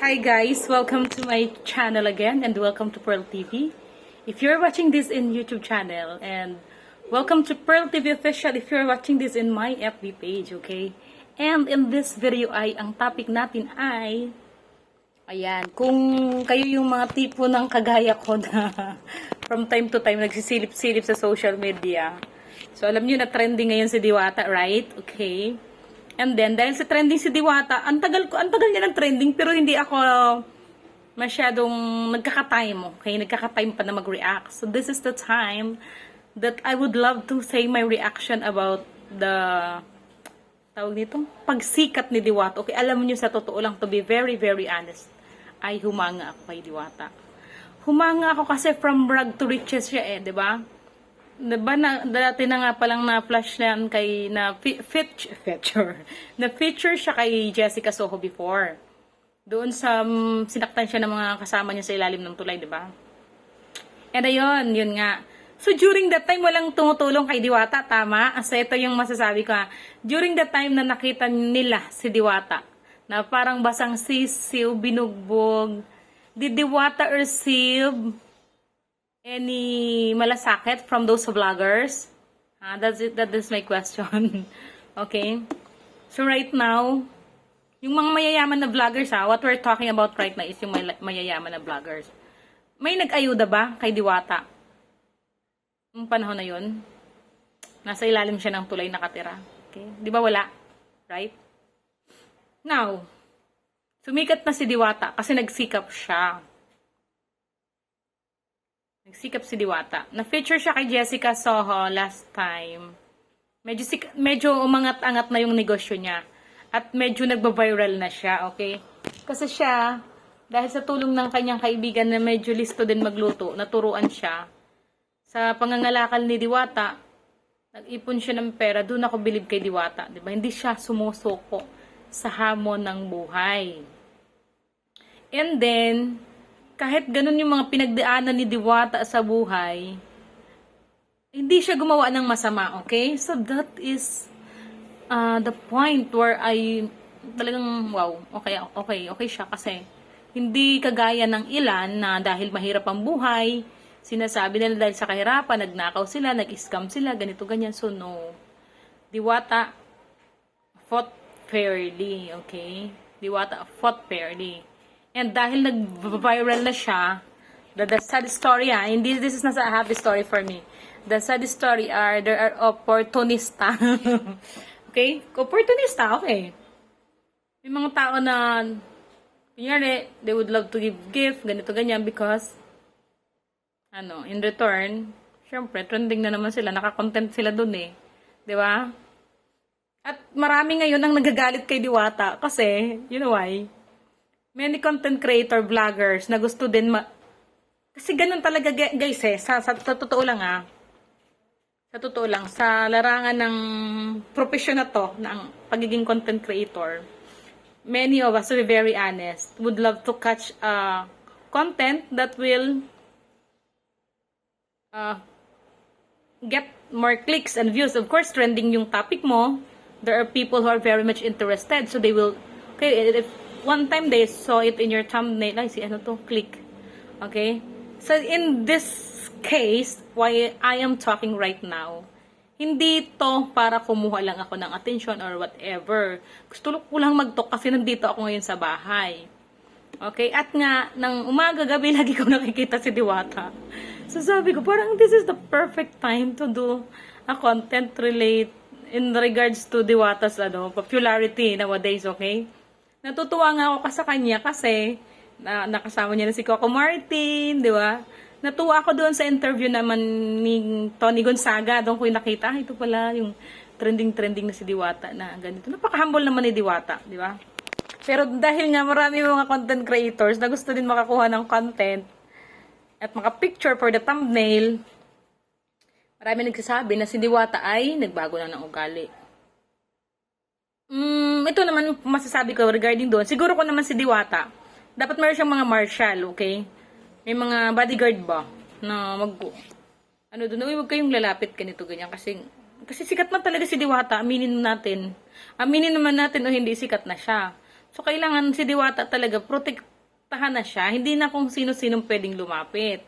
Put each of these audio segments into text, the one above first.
Hi guys, welcome to my channel again and welcome to Pearl TV. If you're watching this in YouTube channel and welcome to Pearl TV official if you're watching this in my FB page, okay? And in this video ay ang topic natin ay ayan, kung kayo yung mga tipo ng kagaya ko na from time to time nagsisilip-silip sa social media. So alam niyo na trending ngayon si Diwata, right? Okay. And then, dahil sa trending si Diwata, ang tagal ko, ang tagal niya ng trending, pero hindi ako masyadong nagkaka-time, okay? Nagkaka-time pa na mag-react. So, this is the time that I would love to say my reaction about the tawag dito, pagsikat ni Diwata. Okay, alam niyo sa totoo lang, to be very, very honest, ay humanga ako kay Diwata. Humanga ako kasi from rag to riches siya eh, di ba? Diba na, dati na nga palang na-flash na yan kay, na fit, feature, na feature siya kay Jessica Soho before. Doon sa, um, sinaktan siya ng mga kasama niya sa ilalim ng tulay, di ba? And ayun, yun nga. So during that time, walang tumutulong kay Diwata, tama? Asa ito yung masasabi ko ha. During that time na nakita nila si Diwata, na parang basang sisiw, binugbog, did Diwata receive any malasakit from those vloggers? Ah, that's it. That is my question. okay. So right now, yung mga mayayaman na vloggers ha, what we're talking about right now is yung may- mayayaman na vloggers. May nag-ayuda ba kay Diwata? Nung panahon na yun, nasa ilalim siya ng tulay nakatira. Okay? Di ba wala? Right? Now, sumikat na si Diwata kasi nagsikap siya. Nagsikap si Diwata. Na-feature siya kay Jessica Soho last time. Medyo, sik- medyo umangat-angat na yung negosyo niya. At medyo nagba-viral na siya, okay? Kasi siya, dahil sa tulong ng kanyang kaibigan na medyo listo din magluto, naturuan siya. Sa pangangalakal ni Diwata, nag-ipon siya ng pera, doon ako bilib kay Diwata. Di ba? Hindi siya sumusuko sa hamon ng buhay. And then, kahit ganun yung mga pinagdaanan ni Diwata sa buhay, hindi siya gumawa ng masama, okay? So that is uh, the point where I talagang wow, okay, okay, okay siya kasi hindi kagaya ng ilan na dahil mahirap ang buhay, sinasabi nila dahil sa kahirapan, nagnakaw sila, nag-scam sila, ganito, ganyan. So no. Diwata fought fairly, okay? Diwata fought fairly. And dahil nag-viral na siya, the, the sad story ah, hindi this is not a happy story for me. The sad story are, there are opportunista. okay? Opportunista, okay. May mga tao na, kunyari, they would love to give gift, ganito, ganyan, because, ano, in return, syempre, trending na naman sila, nakakontent sila dun eh. Di ba? At marami ngayon ang nagagalit kay Diwata kasi, you know why? Many content creator, vloggers na gusto din ma... Kasi ganun talaga gu- guys eh, sa, sa, sa totoo lang ah. Sa totoo lang, sa larangan ng profesyon na to, ng pagiging content creator, many of us, to be very honest, would love to catch uh, content that will uh, get more clicks and views. Of course, trending yung topic mo, there are people who are very much interested. So they will, okay, if one time they saw it in your thumbnail, ay, si ano to, click. Okay? So in this case, why I am talking right now, hindi to para kumuha lang ako ng attention or whatever. Gusto ko lang mag-talk kasi nandito ako ngayon sa bahay. Okay? At nga, nang umaga, gabi, lagi ko nakikita si Diwata. So sabi ko, parang this is the perfect time to do a content relate in regards to Diwata's ano, popularity nowadays, okay? Natutuwa nga ako sa kanya kasi na, nakasama niya na si Coco Martin, di ba? Natuwa ako doon sa interview naman ni Tony Gonzaga. Doon ko yung nakita, ah, ito pala yung trending-trending na si Diwata na ganito. Napaka-humble naman ni Diwata, di ba? Pero dahil nga marami mga content creators na gusto din makakuha ng content at maka-picture for the thumbnail, marami nagsasabi na si Diwata ay nagbago na ng ugali. Mm, ito naman masasabi ko regarding doon. Siguro ko naman si Diwata. Dapat meron siyang mga marshal, okay? May mga bodyguard ba na mag ano doon, uy, huwag kayong lalapit ganito ganyan kasi kasi sikat na talaga si Diwata, aminin natin. Aminin naman natin o hindi sikat na siya. So, kailangan si Diwata talaga, protektahan na siya. Hindi na kung sino-sinong pwedeng lumapit.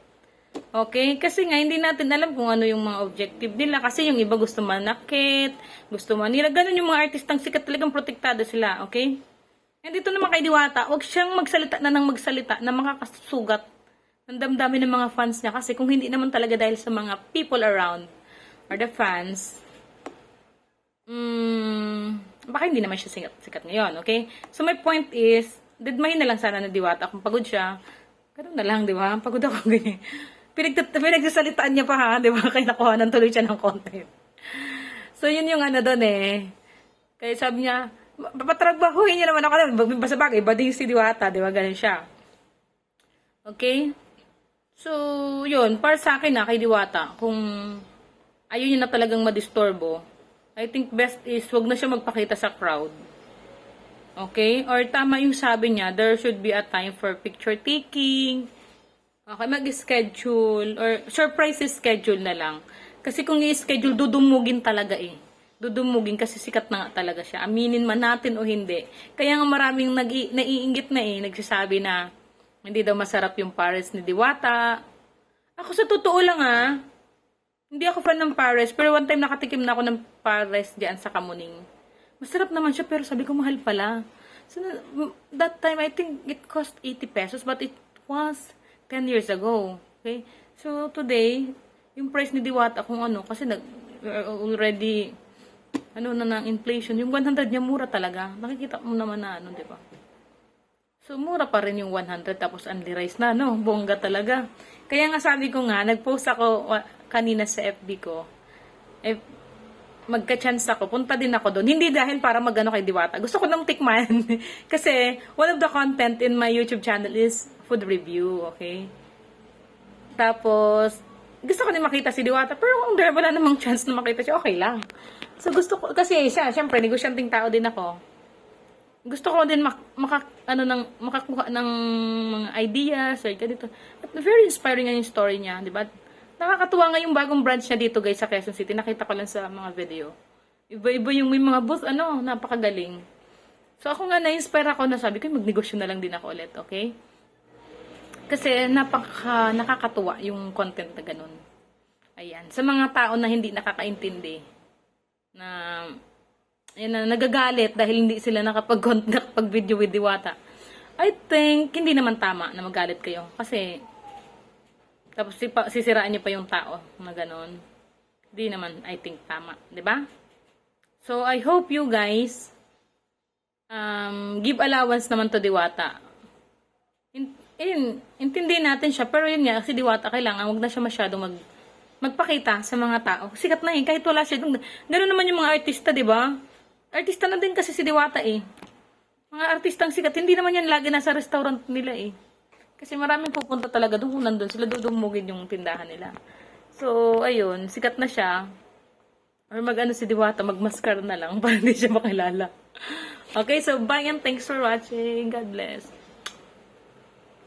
Okay? Kasi nga, hindi natin alam kung ano yung mga objective nila. Kasi yung iba gusto manakit, gusto manira. Ganun yung mga artistang sikat talagang protektado sila. Okay? And dito naman kay Diwata, huwag siyang magsalita na ng magsalita na makakasugat ng damdamin ng mga fans niya. Kasi kung hindi naman talaga dahil sa mga people around or the fans, mm, baka hindi naman siya sikat, sikat ngayon, okay? So my point is, didmahin na lang sana na Diwata kung pagod siya. Ganun na lang, di ba? Pagod ako ganyan. Pinagtat pinagsasalitaan niya pa ha, di ba? Kaya nakuha ng tuloy siya ng content. So yun yung ano doon eh. Kaya sabi niya, papatrabahuhin niya naman ako. Basta bagay, bading si Diwata, di ba? Ganun siya. Okay? So, yun. Para sa akin na, kay Diwata, kung ayaw niya na talagang madisturbo, I think best is wag na siya magpakita sa crowd. Okay? Or tama yung sabi niya, there should be a time for picture taking. Okay, mag-schedule. Or surprise schedule na lang. Kasi kung i-schedule, dudumugin talaga eh. Dudumugin kasi sikat na nga talaga siya. Aminin man natin o hindi. Kaya nga maraming nag naiingit na eh. Nagsasabi na hindi daw masarap yung Paris ni Diwata. Ako sa totoo lang ah, hindi ako fan ng Pares, pero one time nakatikim na ako ng Pares diyan sa Kamuning. Masarap naman siya, pero sabi ko mahal pala. So, that time, I think it cost 80 pesos, but it was 10 years ago. Okay? So, today, yung price ni Diwata kung ano, kasi nag, already, ano na ng inflation, yung 100 niya mura talaga. Nakikita mo naman na ano, di ba? So, mura pa rin yung 100 tapos only rice na, no? Bongga talaga. Kaya nga sabi ko nga, nag-post ako kanina sa FB ko. Eh, magka-chance ako, punta din ako doon. Hindi dahil para magano kay Diwata. Gusto ko nang tikman. Kasi, one of the content in my YouTube channel is food review, okay? Tapos, gusto ko din makita si Diwata. Pero kung wala namang chance na makita siya, okay lang. So, gusto ko, kasi siya, syempre, negosyanting tao din ako gusto ko din mak, maka, ano, ng, makakuha ng mga ideas or ganito. At very inspiring nga yung story niya, di ba? Nakakatuwa nga yung bagong branch niya dito guys sa Quezon City. Nakita ko lang sa mga video. Iba-iba yung may mga booth, ano, napakagaling. So ako nga na-inspire ako na sabi ko, magnegosyo na lang din ako ulit, okay? Kasi napaka, nakakatuwa yung content na ganun. Ayan. Sa mga tao na hindi nakakaintindi, na Ayan na, nagagalit dahil hindi sila nakapag nakapag-video with Diwata. I think, hindi naman tama na magalit kayo. Kasi, tapos sisiraan niyo pa yung tao na ganun. Hindi naman, I think, tama. 'di ba? So, I hope you guys um, give allowance naman to Diwata. In, intindihin natin siya, pero yun nga, si Diwata, kailangan, wag na siya masyadong mag, magpakita sa mga tao. Sikat na eh, kahit wala siya. Ganun naman yung mga artista, di ba? Artista na din kasi si Diwata eh. Mga artistang sikat, hindi naman yan lagi nasa restaurant nila eh. Kasi maraming pupunta talaga doon kung nandun sila dudumugin yung tindahan nila. So, ayun, sikat na siya. Or mag-ano si Diwata, magmaskar na lang para hindi siya makilala. Okay, so bye and thanks for watching. God bless.